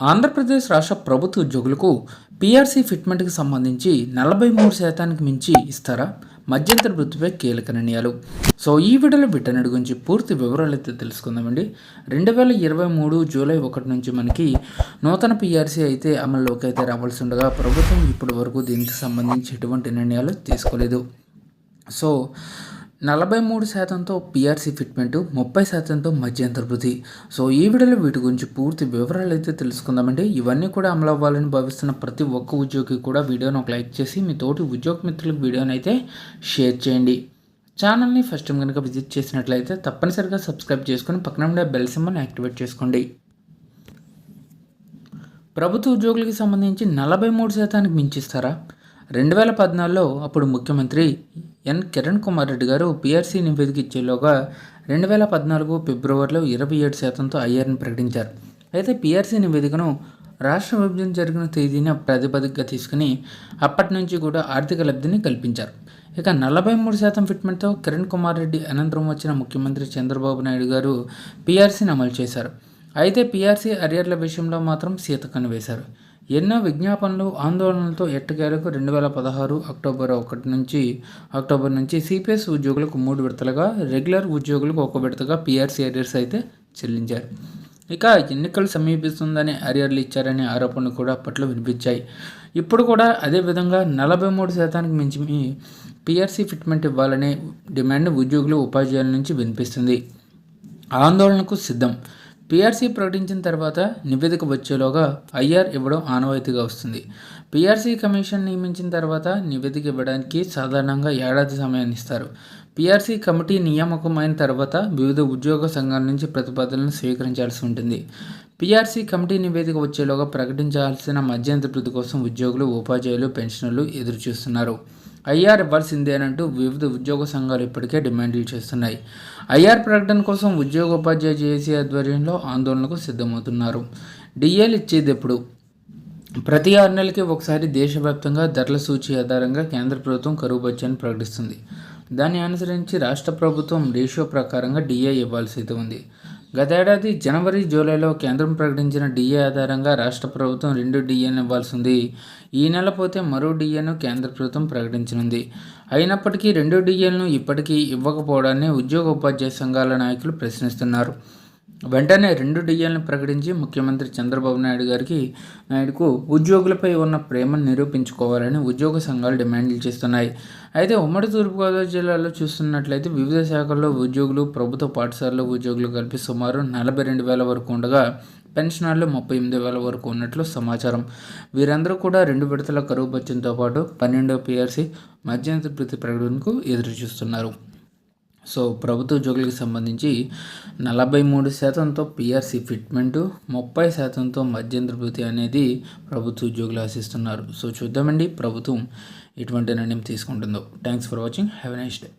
ఆంధ్రప్రదేశ్ రాష్ట్ర ప్రభుత్వ ఉద్యోగులకు పీఆర్సీ ఫిట్మెంట్కి సంబంధించి నలభై మూడు శాతానికి మించి ఇస్తారా? మధ్యంతర వృత్తిపై కీలక నిర్ణయాలు. సో ఈ వీడియోలో వీటన్నిటి గురించి పూర్తి వివరాలు అయితే తెలుసుకుందామండి. రెండు వేల ఇరవై మూడు జూలై ఒకటి నుంచి మనకి నూతన పీఆర్సీ అయితే అమల్లోకి అయితే రావాల్సి ఉండగా ప్రభుత్వం ఇప్పటి వరకు దీనికి సంబంధించి ఎటువంటి నిర్ణయాలు తీసుకోలేదు. సో నలభై మూడు శాతంతో పిఆర్సీ ఫిట్మెంట్ ముప్పై శాతంతో మధ్యంతర వృద్ధి. సో ఈ వీడియోలో వీటి గురించి పూర్తి వివరాలు అయితే తెలుసుకుందామండి. ఇవన్నీ కూడా అమలు అవ్వాలని భావిస్తున్న ప్రతి ఒక్క ఉద్యోగి కూడా వీడియోను ఒక లైక్ చేసి మీ తోటి ఉద్యోగ మిత్రులకు వీడియోని అయితే షేర్ చేయండి. ఛానల్ని ఫస్ట్ టైం కనుక విజిట్ చేసినట్లయితే తప్పనిసరిగా సబ్స్క్రైబ్ చేసుకొని పక్కన ఉండే బెల్ సింబల్ని యాక్టివేట్ చేసుకోండి. ప్రభుత్వ ఉద్యోగులకి సంబంధించి నలభై మూడు శాతానికి మించిస్తారా? రెండు వేల పద్నాలుగులో అప్పుడు ముఖ్యమంత్రి ఎన్. కిరణ్ కుమార్ రెడ్డి గారు పీఆర్సీ నివేదిక ఇచ్చేలోగా రెండు వేల పద్నాలుగు ఫిబ్రవరిలో ఇరవై ఏడు శాతంతో ఐఆర్ని ప్రకటించారు. అయితే పీఆర్సీ నివేదికను రాష్ట్ర విభజన జరిగిన తేదీని ప్రాతిపదికగా తీసుకుని అప్పటి నుంచి కూడా ఆర్థిక లబ్ధిని కల్పించారు. ఇక నలభై మూడు శాతం ఫిట్మెంట్తో కిరణ్ కుమార్ రెడ్డి అనంతరం వచ్చిన ముఖ్యమంత్రి చంద్రబాబు నాయుడు గారు పీఆర్సీని అమలు చేశారు. అయితే పీఆర్సీ అరియర్ల విషయంలో మాత్రం సీతకన్ను వేశారు. ఎన్నో విజ్ఞాపనలు ఆందోళనలతో ఎట్టకేలకు రెండు వేల పదహారు అక్టోబర్ ఒకటి నుంచి అక్టోబర్ నుంచి సిపిఎస్ ఉద్యోగులకు మూడు విడతలుగా రెగ్యులర్ ఉద్యోగులకు ఒక విడతగా పిఆర్సీ అరియర్స్ అయితే చెల్లించారు. ఇక ఎన్నికలు సమీపిస్తుందని అరియర్లు ఇచ్చారనే ఆరోపణలు కూడా అప్పట్లో వినిపించాయి. ఇప్పుడు కూడా అదే విధంగా నలభై మూడు శాతానికి మించి పిఆర్సీ ఫిట్మెంట్ ఇవ్వాలనే డిమాండ్ ఉద్యోగులు ఉపాధ్యాయుల నుంచి వినిపిస్తుంది. ఆందోళనకు సిద్ధం. పీఆర్సీ ప్రకటించిన తర్వాత నివేదిక వచ్చేలోగా ఐఆర్ ఇవ్వడం ఆనవాయితీగా వస్తుంది. పీఆర్సీ కమిషన్ నియమించిన తర్వాత నివేదిక ఇవ్వడానికి సాధారణంగా ఏడాది సమయాన్ని ఇస్తారు. పీఆర్సీ కమిటీ నియామకమైన తర్వాత వివిధ ఉద్యోగ సంఘాల నుంచి ప్రతిపాదనలు స్వీకరించాల్సి ఉంటుంది. పీఆర్సీ కమిటీ నివేదిక వచ్చేలోగా ప్రకటించాల్సిన మధ్యంతర వృద్ధి కోసం ఉద్యోగులు ఉపాధ్యాయులు పెన్షనర్లు ఎదురుచూస్తున్నారు. ఐఆర్ ఇవ్వాల్సిందేనంటూ వివిధ ఉద్యోగ సంఘాలు ఇప్పటికే డిమాండ్లు చేస్తున్నాయి. ఐఆర్ ప్రకటన కోసం ఉద్యోగోపాధ్యాయ జేఏసీ ఆధ్వర్యంలో ఆందోళనకు సిద్ధమవుతున్నారు. డిఏలు ఇచ్చేది ఎప్పుడు? ప్రతి ఆరు నెలలకి ఒకసారి దేశవ్యాప్తంగా ధరల సూచి ఆధారంగా కేంద్ర ప్రభుత్వం కరువు బడ్జెట్ని ప్రకటిస్తుంది. దాన్ని అనుసరించి రాష్ట్ర ప్రభుత్వం రేషియో ప్రకారంగా డిఏ ఇవ్వాల్సి ఉంది. గతేడాది జనవరి జూలైలో కేంద్రం ప్రకటించిన డిఏ ఆధారంగా రాష్ట్ర ప్రభుత్వం రెండు డిఏను ఇవ్వాల్సి ఉంది ఈ నెల పోతే మరో డిఏను కేంద్ర ప్రభుత్వం ప్రకటించనుంది. అయినప్పటికీ రెండు డిఏలను ఇప్పటికీ ఇవ్వకపోవడాన్ని ఉద్యోగ ఉపాధ్యాయ సంఘాల నాయకులు ప్రశ్నిస్తున్నారు. వెంటనే రెండు డిఎల్ని ప్రకటించి ముఖ్యమంత్రి చంద్రబాబు నాయుడు గారికి నాయుడుకు ఉద్యోగులపై ఉన్న ప్రేమను నిరూపించుకోవాలని ఉద్యోగ సంఘాలు డిమాండ్లు చేస్తున్నాయి. అయితే ఉమ్మడి తూర్పుగోదావరి జిల్లాలో చూస్తున్నట్లయితే వివిధ శాఖల్లో ఉద్యోగులు ప్రభుత్వ పాఠశాలలో ఉద్యోగులు కలిపి సుమారు నలభై రెండు వేల వరకు ఉండగా పెన్షనర్లు ముప్పై ఎనిమిది వేల వరకు ఉన్నట్లు సమాచారం. వీరందరూ కూడా రెండు విడతల కరువు బత్యంతో పాటు పన్నెండో పిఆర్సీ మధ్యంతర ప్రతి ప్రకటనకు ఎదురు చూస్తున్నారు సో ప్రభుత్వ ఉద్యోగులకు సంబంధించి నలభై మూడు శాతంతో పిఆర్సీ ఫిట్మెంటు ముప్పై శాతంతో మధ్యంతర భృతి అనేది ప్రభుత్వ ఉద్యోగులు ఆశిస్తున్నారు. సో చూద్దామండి ప్రభుత్వం ఎటువంటి నిర్ణయం తీసుకుంటుందో. Thanks for watching have a nice day